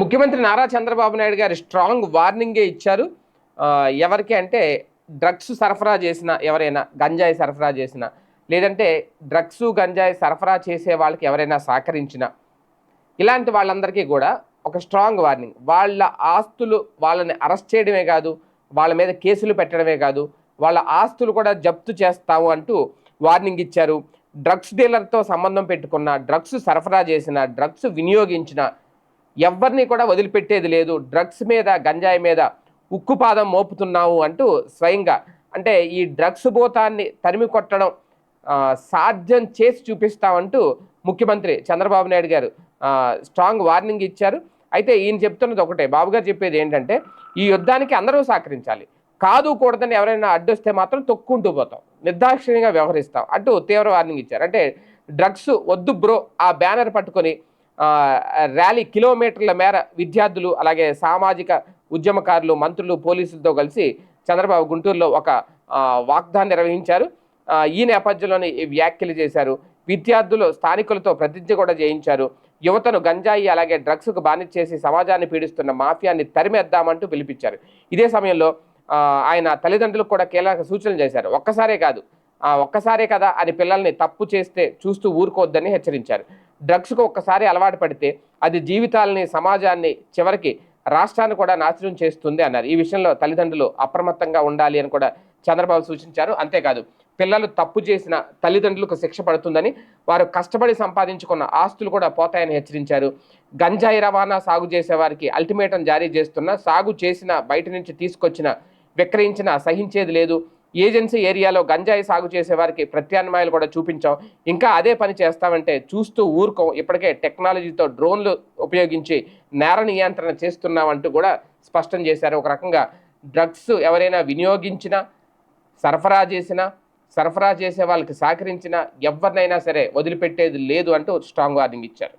ముఖ్యమంత్రి నారా చంద్రబాబు నాయుడు గారు స్ట్రాంగ్ వార్నింగే ఇచ్చారు. ఎవరికి అంటే డ్రగ్స్ సరఫరా చేసిన ఎవరైనా గంజాయి సరఫరా చేసిన లేదంటే డ్రగ్స్ గంజాయి సరఫరా చేసే వాళ్ళకి ఎవరైనా సహకరించిన ఇలాంటి వాళ్ళందరికీ కూడా ఒక స్ట్రాంగ్ వార్నింగ్. వాళ్ళ ఆస్తులు వాళ్ళని అరెస్ట్ చేయడమే కాదు వాళ్ళ మీద కేసులు పెట్టడమే కాదు వాళ్ళ ఆస్తులు కూడా జప్తు చేస్తాము అంటూ వార్నింగ్ ఇచ్చారు. డ్రగ్స్ డీలర్తో సంబంధం పెట్టుకున్న డ్రగ్స్ సరఫరా చేసిన డ్రగ్స్ వినియోగించిన ఎవరిని కూడా వదిలిపెట్టేది లేదు. డ్రగ్స్ మీద గంజాయి మీద ఉక్కుపాదం మోపుతున్నావు అంటూ స్వయంగా అంటే ఈ డ్రగ్స్ భూతాన్ని తరిమి కొట్టడం సాధ్యం చేసి చూపిస్తామంటూ ముఖ్యమంత్రి చంద్రబాబు నాయుడు గారు స్ట్రాంగ్ వార్నింగ్ ఇచ్చారు. అయితే ఈయన చెప్తున్నది ఒకటే బాబు గారు చెప్పేది ఏంటంటే ఈ యుద్ధానికి అందరూ సహకరించాలి. కాదు కూడదని ఎవరైనా అడ్డొస్తే మాత్రం తొక్కుంటూ పోతాం. నిర్దాక్షిణ్యంగా వ్యవహరిస్తాం అంటూ తీవ్ర వార్నింగ్ ఇచ్చారు. అంటే డ్రగ్స్ వద్దు బ్రో ఆ బ్యానర్ పట్టుకొని ర్యాలీ కిలోమీటర్ల మేర విద్యార్థులు అలాగే సామాజిక ఉద్యమకారులు మంత్రులు పోలీసులతో కలిసి చంద్రబాబు గుంటూరులో ఒక వాగ్దాన్ని నిర్వహించారు. ఈ నేపథ్యంలోనే వ్యాఖ్యలు చేశారు. విద్యార్థులు స్థానికులతో ప్రతిజ్ఞ కూడా చేయించారు. యువతను గంజాయి అలాగే డ్రగ్స్కు బానిస చేసి సమాజాన్ని పీడిస్తున్న మాఫియాన్ని తరిమేద్దామంటూ పిలిపించారు. ఇదే సమయంలో ఆయన తల్లిదండ్రులకు కూడా కీలక సూచనలు చేశారు. ఒక్కసారే కాదు ఒక్కసారే కదా అని పిల్లల్ని తప్పు చేస్తే చూస్తూ ఊరుకోవద్దని హెచ్చరించారు. డ్రగ్స్కు ఒక్కసారి అలవాటు పడితే అది జీవితాలని సమాజాన్ని చివరికి రాష్ట్రాన్ని కూడా నాశనం చేస్తుంది అన్నారు. ఈ విషయంలో తల్లిదండ్రులు అప్రమత్తంగా ఉండాలి అని కూడా చంద్రబాబు సూచించారు. అంతేకాదు పిల్లలు తప్పు చేసిన తల్లిదండ్రులకు శిక్ష పడుతుందని వారు కష్టపడి సంపాదించుకున్న ఆస్తులు కూడా పోతాయని హెచ్చరించారు. గంజాయి రవాణా సాగు చేసే వారికి అల్టిమేటం జారీ చేస్తున్న సాగు చేసిన బయట నుంచి తీసుకొచ్చిన విక్రయించిన సహించేది లేదు. ఏజెన్సీ ఏరియాలో గంజాయి సాగు చేసే వారికి ప్రత్యామ్నాయాలు కూడా చూపించాం. ఇంకా అదే పని చేస్తామంటే చూస్తూ ఊరుకోం. ఇప్పటికే టెక్నాలజీతో డ్రోన్లు ఉపయోగించి నేర నియంత్రణ చేస్తున్నామంటూ కూడా స్పష్టం చేశారు. ఒక రకంగా డ్రగ్స్ ఎవరైనా వినియోగించినా సరఫరా చేసినా సరఫరా చేసే వాళ్ళకి సహకరించినా ఎవరినైనా సరే వదిలిపెట్టేది లేదు అంటూ స్ట్రాంగ్ వార్నింగ్ ఇచ్చారు.